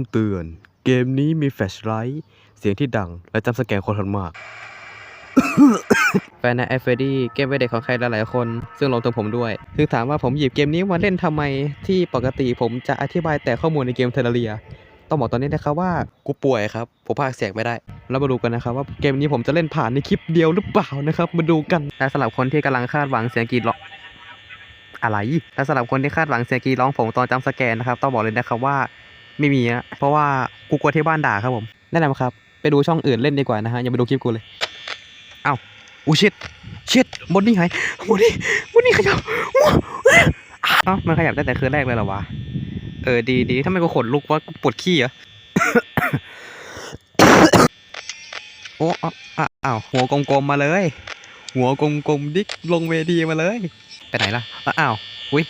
ำเตือน เกมนี้มีแฟลชไลท์เสียงที่ดัง และจำสแกนคนทันมาก แฟนในไอเฟดี้เกมไว้เด็กของใครหลายๆคน ซึ่งรวมถึงผมด้วยคือถามว่าผมหยิบเกมนี้มาเล่นทำไม ที่ปกติผมจะอธิบายแต่ข้อมูลในเกมเทเลเรีย ต้องบอกตอนนี้นะครับว่ากูป่วยครับ ผมพากเสียงไม่ได้ แล้วมาดูกันนะครับว่าเกมนี้ผมจะเล่นผ่านในคลิปเดียวหรือเปล่านะครับ มาดูกันและสำหรับคนที่กำลังคาดหวังเสียงกรีดร้องอะไรและสำหรับคนที่คาดหวังเสียงกรีดร้องผมตอนจำสแกนนะครับ ต้องบอกเลยนะครับว่า ไม่มีอะเพราะว่ากูกลัวที่บ้านด่าครับผมแนะนำครับ ไปดูช่องอื่นเล่นดีกว่านะฮะอย่าไปดูคลิปกูเลยเอ้าอู้ชิดชิดบนนี่ไงบนนี่บนนี่ขยับว้าวเอ้ามันขยับได้แต่คืนแรกเลยเหรอวะเออดีดีถ้าไม่กูขนลุกว่ากูปวดขี้เหรอโอ้อ้าวอ้าวอ้าวหัวกลมๆมาเลย หัวกลมๆดิกลงเวทีมาเลย ไปไหนล่ะอ้าวอุ้ย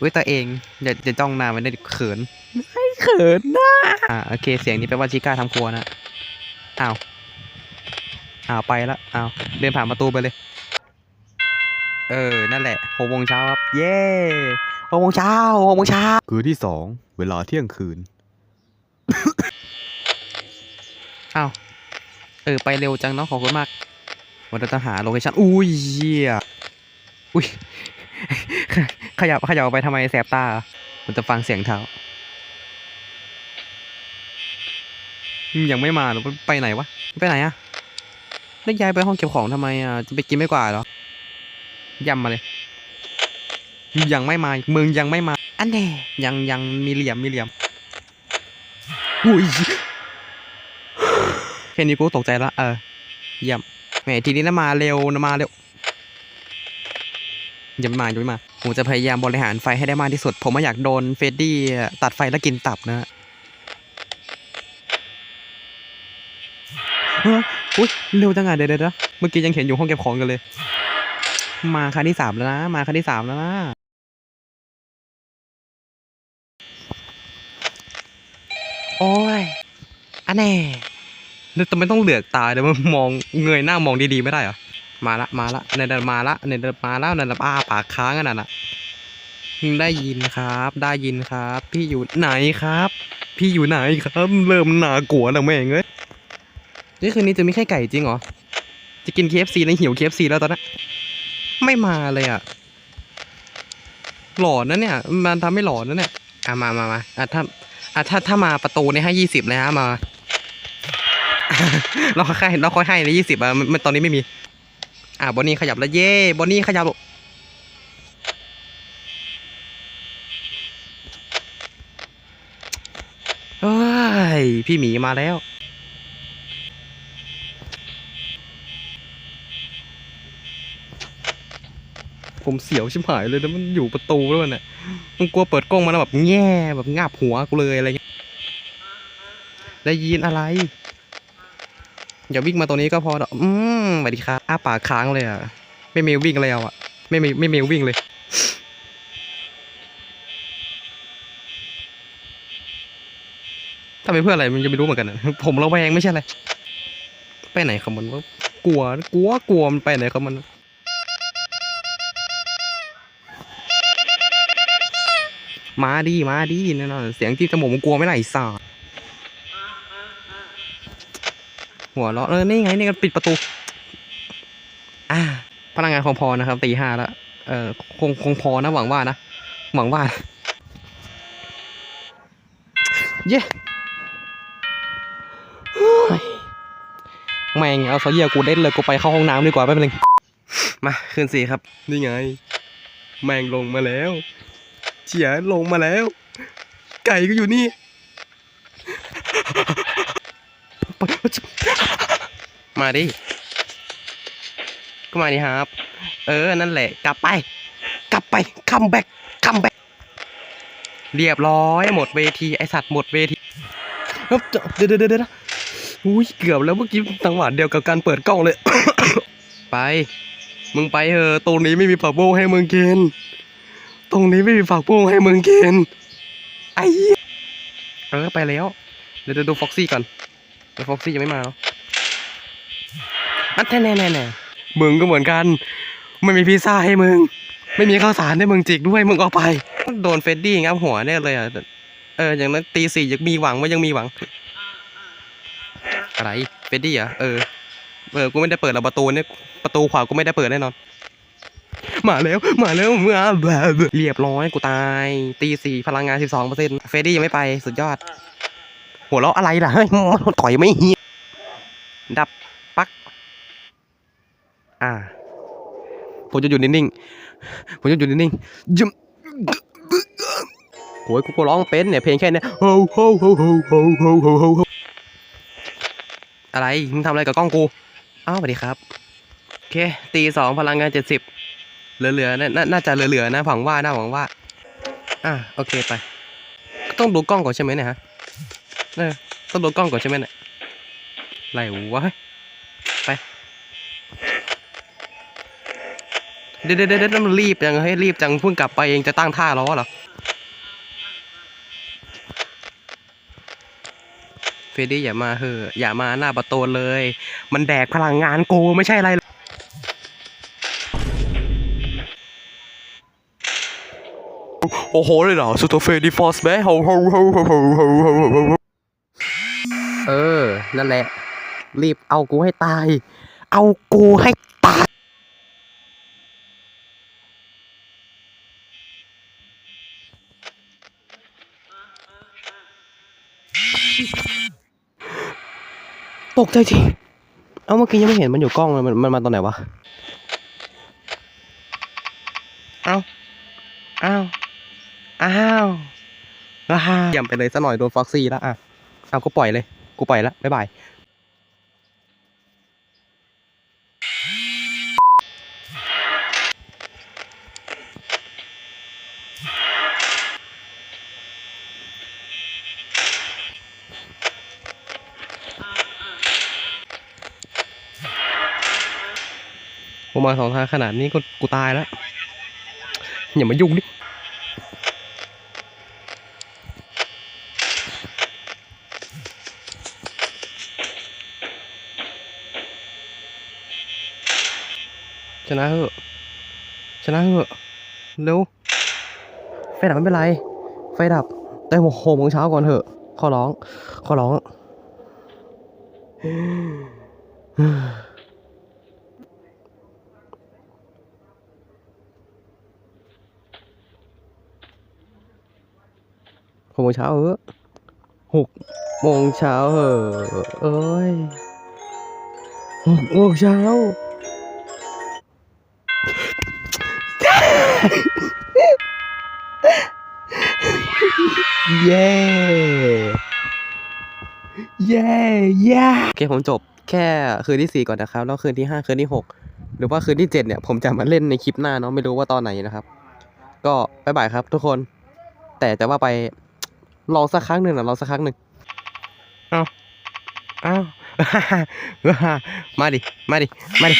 อุ้ยตัวเองอย่าอย่าจ้องหน้ามันได้ดิเขินไม่ เขินนะอ่าโอเค เสียงนี้แปลว่าชิก้าทำครัวนะอ้าวอ้าวไปละอ้าวเดินผ่านประตูไปเลย เออ นั่นแหละหกโมงเช้าครับ เย้หกโมงเช้าหกโมงเช้าคืนที่สองเวลาเที่ยงคืนอ้าวเออ ไปเร็วจังเนาะขอบคุณมากวันเราจะหาโลเคชั่นอุ้ยเหี้ยอุ้ยขยับขยับออกไปทำไมแสบตา มันจะฟังเสียงเท้าอืม ยังไม่มาหรอไปไหนวะไปไหนอะแล้วย้ายไปห้องเก็บของทำไมอะจะไปกินไม่กว่าเหรอยำมาเลยยังไม่มาอีกมึงยังไม่มาอันแน่ยังยังมีเหลี่ยมมีเหลี่ยมอุ้ยแค่นี้กูตกใจละเออเยี่ยมแหมทีนี้นะมาเร็วนะมาเร็วอย่าไม่มาอย่าไม่มาผมจะพยายามบริหารไฟให้ได้มากที่สุด ผมไม่อยากโดนเฟดดี้ตัดไฟแล้วกินตับนะฮะ เฮ้ยอุ้ยเร็วจังอะเดี๋ยวเดี๋ยวเดี๋ยวเมื่อกี้ยังเห็นอยู่ห้องเก็บของกันเลย มาครั้งที่สามแล้วนะ มาครั้งที่สามแล้วนะโอ้ยอันแน่แล้วทำไมต้องเหลือกตาเดี๋ยวมันมองเงยหน้ามองดีๆไม่ได้เหรอ มาละมาละเนี่ยเดินมาละเนี่ยเดินมาแล้วเนี่ยอ้าปากค้างกันน่ะนะได้ยินครับ ได้ยินครับ พี่อยู่ไหนครับ พี่อยู่ไหนครับ เริ่มน่ากลัวแล้วแม่งเอ้ย นี่คืนนี้จะมีแค่ไก่จริงเหรอ จะกิน KFC แล้วหิว KFC แล้วตอนนั้นไม่มาเลยอะ หลอนนะเนี่ย มันทำให้หลอนนะเนี่ยอะมามามาอะถ้าอะถ้าถ้ามาประตูนี่ให้ยี่สิบเลยฮะมาเราค่อยเราค่อยให้เลยยี่สิบอะมันมันตอนนี้ไม่มี อะบอนนี่ขยับแล้วเย่บอนนี่ขยับเฮ้ยพี่หมีมาแล้ว ผมเสียวชิบหายเลยนะมันอยู่ประตูแล้วมันเนี่ยมันกลัวเปิดกล้องมาแล้วแบบแง่แบบงาบหัวกูเลยอะไรเงี้ยได้ยินอะไรอย่าวิ่งมาตรงนี้ก็พอดอกอืมสวัสดีครับอ้าปากค้างเลยอะ ไม่เมลวิ่งเลยเอาอะ ไม่เมลไม่เมลวิ่งเลยทำไปเพื่ออะไรมันจะไม่รู้เหมือนกันอะผมระแวงไม่ใช่อะไร ไปไหนของมันวะกลัว กลัว กลัวมันไปไหนของมัน มาดีมาดีนั่นน่ะเสียงที่จมูกมันกลัวไม่ไหลสาดหัวเราะเออนี่ไงนี่กันปิดประตู อ่าพนักงานคงพอนะครับตีห้าแล้วเออคงคงพอนะหวังว่านะหวังว่า เย้เฮ้ยแม่งเอาเสาเยี่ยกูเด็ดเลยกูไปเข้าห้องน้ำดีกว่าแป๊บนึงมาขึ้นสี่ครับ นี่ไง แมงลงมาแล้ว เฉียลงมาแล้ว ไก่ก็อยู่นี่มาดิ ก็มาดิครับ เออ นั่นแหละ กลับไป กลับไป คัมแบ็กคัมแบ็กเรียบร้อย หมดเวที ไอสัตว์หมดเวทีเฮ้ยเดี๋ยวเดี๋ยวเดี๋ยวอุ้ย เกือบแล้วเมื่อกี้จังหวะเดียวกับการเปิดกล้องเลย ไป มึงไปเถอะตรงนี้ไม่มีผักบุ้งให้มึงกิน ตรงนี้ไม่มีผักบุ้งให้มึงกินไอ้เออไปแล้ว เดี๋ยวเดี๋ยวดูฟ็อกซี่ก่อนเดี๋ยวฟ็อกซี่ยังไม่มาเนาะอันแน่แน่แน่มึงก็เหมือนกัน ไม่มีพิซซ่าให้มึง ไม่มีข้าวสารให้มึงจิกด้วยมึงเอาไป โดนเฟดดี้งับหัวแน่เลยอะเอออย่างนั้นตีสี่ยังมีหวังว่ายังมีหวัง อะไรเฟดดี้เหรอเออเออกูไม่ได้เปิดหรอประตูเนี่ยประตูขวากูไม่ได้เปิดแน่นอน มาแล้วมาแล้วมาแบบเรียบร้อยกูตาย ตีสี่พลังงานสิบสองเปอร์เซ็นต์เฟดดี้ยังไม่ไปสุดยอด หัวเราะอะไรล่ะเฮ้ยต่อยไม่เฮียดับปัก อ่า ผมจะอยู่นิ่งๆผมจะอยู่นิ่งๆยึมโอ้ยกูก็ร้องเป็นเนี่ยเพลงแค่เนี้ยโฮโฮโฮโฮโฮโฮโฮโฮโฮอะไรมึงทำอะไรกับกล้องกูอ้าวสวัสดีครับ โอเค ตีสองพลังงานเจ็ดสิบ เหลือๆน่าน่าน่าจะเหลือๆนะหวังว่าน่าหวังว่า อะโอเคไป ต้องดูกล้องก่อนใช่ไหมเนี่ยฮะเออต้องดูกล้องก่อนใช่ไหมเนี่ยไรวะไปเดี๋ยวเดี๋ยวเดี๋ยวมันรีบจังเฮ้ยรีบจังเพิ่งกลับไปเองจะตั้งท่าล้อเหรอเฟรดดี้อย่ามาเหอะอย่ามาหน้าประตูเลย มันแดกพลังงานกูไม่ใช่อะไร โอ้โหเลยเหรอสุโตเฟดีฟอสแม่เฮาเฮาเฮาเฮาเฮาเฮาเฮาเออ นั่นแหละ รีบเอากูให้ตาย เอากูให้ตาย ตกใจจริง เอ้าเมื่อกี้ยังไม่เห็นมันอยู่กล้องเลยมันมันมาตอนไหนวะ เอ้า เอ้า อ้าวอ้าวย่ำไปเลยซะหน่อยโดนฟ็อกซี่แล้วอะเอากูปล่อยเลย กูปล่อยแล้วบ๊ายบายผมมาสองทางขนาดนี้ก็กูตายแล้ว อย่ามายุ่งดิ ชนะเหอะชนะเหอะเร็ว ไฟดับไม่เป็นไร ไฟดับ แต่หกโมงเช้าก่อนเถอะ ขอร้อง ขอร้อง หกโมงเช้าเออหกโมงเช้าเหอะเอ้ยหกโมงเช้า เย้เย้เย้โอเคผมจบแค่คืนที่สี่ก่อนนะครับ แล้วคืนที่ห้าคืนที่หกหรือว่าคืนที่เจ็ดเนี่ย ผมจะมาเล่นในคลิปหน้าเนาะไม่รู้ว่าตอนไหนนะครับ ก็บ๊ายบายครับทุกคน แต่จะว่าไปลองสักครั้งหนึ่งนะลองสักครั้งหนึ่งเอาเอามาดิ มาดิ มาดิ